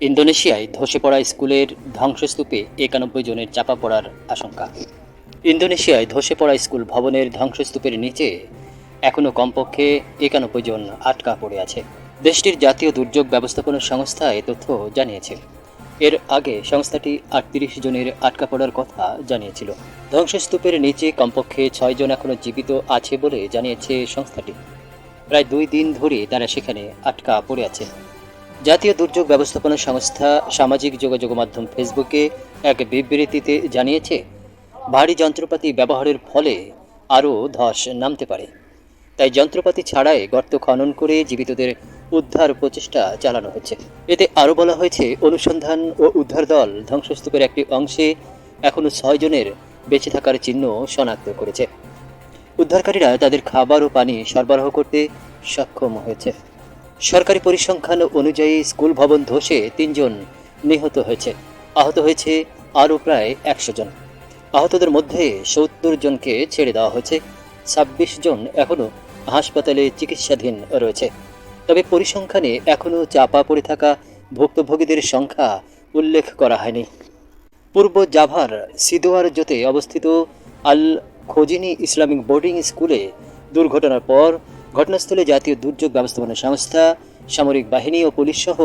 ইন্দোনেশিয়ায় ধসে পড়া স্কুলের ধ্বংসস্তূপে একানব্বই জনের চাপা পড়ার আশঙ্কা। ইন্দোনেশিয়ায় ধসে পড়া স্কুল ভবনের ধ্বংসস্তূপের নিচে এখনও কমপক্ষে একানব্বই জন আটকা পড়ে আছে। দেশটির জাতীয় দুর্যোগ ব্যবস্থাপনা সংস্থা এ তথ্য জানিয়েছে এর আগে সংস্থাটি আটত্রিশ জনের আটকা পড়ার কথা জানিয়েছিল। ধ্বংসস্তূপের নিচে কমপক্ষে ছয় জন এখনও জীবিত আছে বলে জানিয়েছে সংস্থাটি। প্রায় দুই দিন ধরে তারা সেখানে আটকা পড়ে আছে। জাতীয় দুর্যোগ ব্যবস্থাপনা সংস্থা সামাজিক যোগাযোগ মাধ্যম ফেসবুকে এক বিবৃতিতে জানিয়েছে, ভারী যন্ত্রপাতি ব্যবহারের ফলে আরও ধস নামতে পারে। তাই যন্ত্রপাতি ছাড়াই গর্ত খনন করে জীবিতদের উদ্ধার প্রচেষ্টা চালানো হচ্ছে। এতে আরও বলা হয়েছে, অনুসন্ধান ও উদ্ধার দল ধ্বংসস্তূপের একটি অংশে এখনও ছয় জনের বেঁচে থাকার চিহ্ন শনাক্ত করেছে। উদ্ধারকারীরা তাদের খাবার ও পানি সরবরাহ করতে সক্ষম হয়েছে। সরকারি পরিসংখ্যান অনুযায়ী স্কুল ভবন ধসে তিনজন নিহত হয়েছে। আহত হয়েছে আরও প্রায় একশো জন। আহতদের মধ্যে সত্তর জনকে ছেড়ে দেওয়া হয়েছে। ছাব্বিশ জন এখনও হাসপাতালে চিকিৎসাধীন রয়েছে। তবে পরিসংখ্যানে এখনও চাপা পড়ে থাকা ভুক্তভোগীদের সংখ্যা উল্লেখ করা হয়নি। পূর্ব জাভার সিদোয়ার জোতে অবস্থিত আল খোজিনি ইসলামিক বোর্ডিং স্কুলে দুর্ঘটনার পর ঘটনাস্থলে জাতীয় দুর্যোগ ব্যবস্থাপনা সংস্থা, সামরিক বাহিনী ও পুলিশ সহ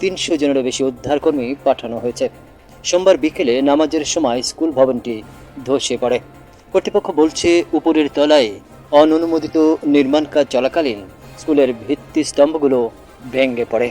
তিনশো জনেরও বেশি উদ্ধারকর্মী পাঠানো হয়েছে। সোমবার বিকেলে নামাজের সময় স্কুল ভবনটি ধসে পড়ে। কর্তৃপক্ষ বলছে, উপরের তলায় অননুমোদিত নির্মাণ কাজ চলাকালীন স্কুলের ভিত্তি স্তম্ভগুলো ভেঙে পড়ে।